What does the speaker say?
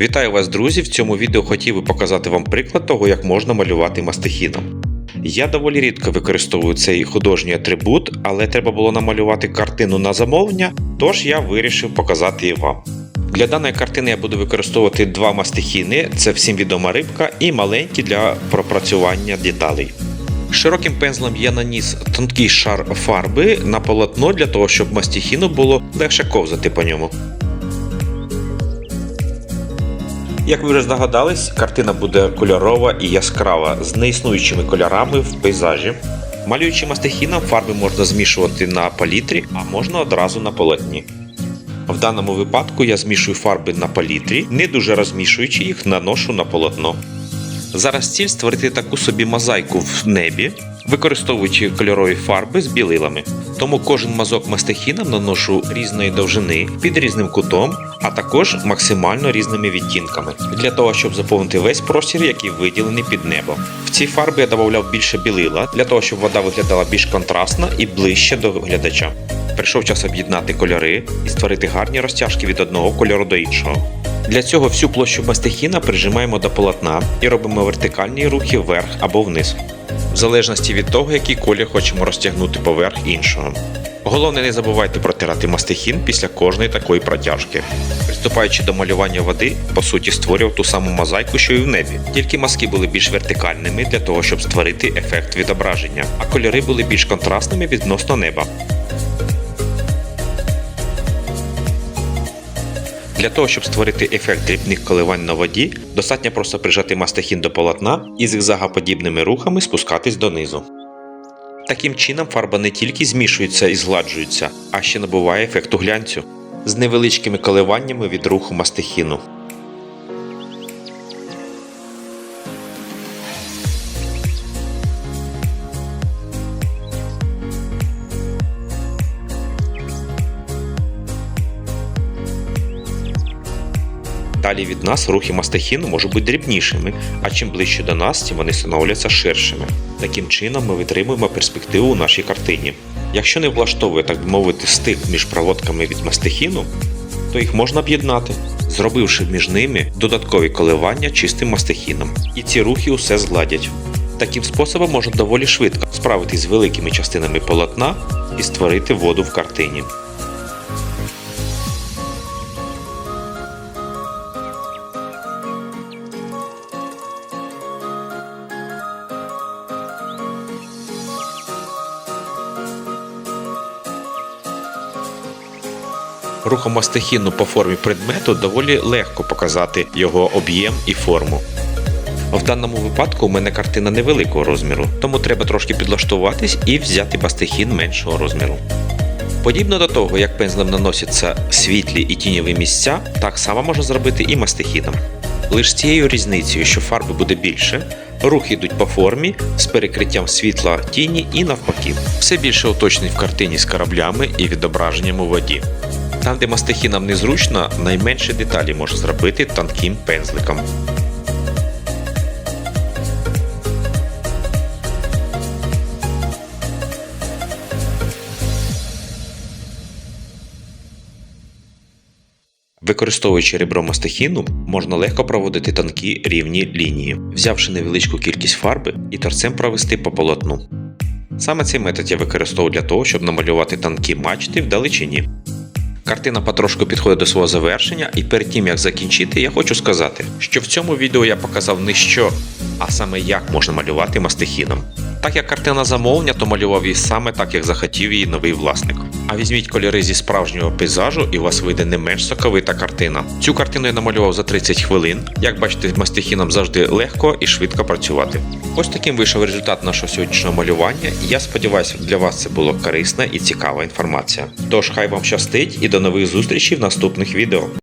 Вітаю вас, друзі! В цьому відео хотів би показати вам приклад того, як можна малювати мастихіном. Я доволі рідко використовую цей художній атрибут, але треба було намалювати картину на замовлення, тож я вирішив показати її вам. Для даної картини я буду використовувати два мастихіни, це всім відома рибка, і маленькі для пропрацювання деталей. Широким пензлем я наніс тонкий шар фарби на полотно для того, щоб мастихіну було легше ковзати по ньому. Як ви вже здогадались, картина буде кольорова і яскрава з неіснуючими кольорами в пейзажі. Малюючи мастихіном, фарби можна змішувати на палітрі, а можна одразу на полотні. В даному випадку я змішую фарби на палітрі, не дуже розмішуючи їх, наношу на полотно. Зараз ціль створити таку собі мозаїку в небі, використовуючи кольорові фарби з білилами. Тому кожен мазок мастихіна наношу різної довжини під різним кутом, а також максимально різними відтінками, для того, щоб заповнити весь простір, який виділений під небом. В ці фарби я додавав більше білила, для того, щоб вода виглядала більш контрастно і ближче до глядача. Прийшов час об'єднати кольори і створити гарні розтяжки від одного кольору до іншого. Для цього всю площу мастихіна прижимаємо до полотна і робимо вертикальні рухи вверх або вниз, в залежності від того, який колір хочемо розтягнути поверх іншого. Головне, не забувайте протирати мастихін після кожної такої протяжки. Приступаючи до малювання води, по суті створював ту саму мозаїку, що і в небі. Тільки маски були більш вертикальними для того, щоб створити ефект відображення, а кольори були більш контрастними відносно неба. Для того, щоб створити ефект дрібних коливань на воді, достатньо просто прижати мастихін до полотна і зигзагоподібними рухами спускатись донизу. Таким чином фарба не тільки змішується і згладжується, а ще набуває ефекту глянцю з невеличкими коливаннями від руху мастихіну. Далі від нас рухи мастихіну можуть бути дрібнішими, а чим ближче до нас, тим вони становляться ширшими. Таким чином ми витримуємо перспективу у нашій картині. Якщо не влаштовує, так би мовити, стик між проводками від мастихіну, то їх можна об'єднати, зробивши між ними додаткові коливання чистим мастихіном. І ці рухи усе згладять. Таким способом можна доволі швидко справитись з великими частинами полотна і створити воду в картині. Рухом мастихіну по формі предмету доволі легко показати його об'єм і форму. В даному випадку у мене картина невеликого розміру, тому треба трошки підлаштуватись і взяти мастихін меншого розміру. Подібно до того, як пензлем наносяться світлі і тіньові місця, так само можна зробити і мастихіном. Лише з цією різницею, що фарби буде більше, рухи йдуть по формі з перекриттям світла тіні і навпаки. Все більше уточнень в картині з кораблями і відображенням у воді. Там, де мастихіном незручно, найменші деталі можна зробити тонким пензликом. Використовуючи ребро мастихіну, можна легко проводити тонкі рівні лінії, взявши невеличку кількість фарби і торцем провести по полотну. Саме цей метод я використовую для того, щоб намалювати тонкі мачти в далечині. Картина потрошку підходить до свого завершення, і перед тим як закінчити, я хочу сказати, що в цьому відео я показав не що, а саме як можна малювати мастихіном. Так як картина замовлення, то малював її саме так, як захотів її новий власник. А візьміть кольори зі справжнього пейзажу, і у вас вийде не менш соковита картина. Цю картину я намалював за 30 хвилин. Як бачите, з мастихіном завжди легко і швидко працювати. Ось таким вийшов результат нашого сьогоднішнього малювання, я сподіваюся, для вас це було корисна і цікава інформація. Тож хай вам щастить і до нових зустрічей в наступних відео.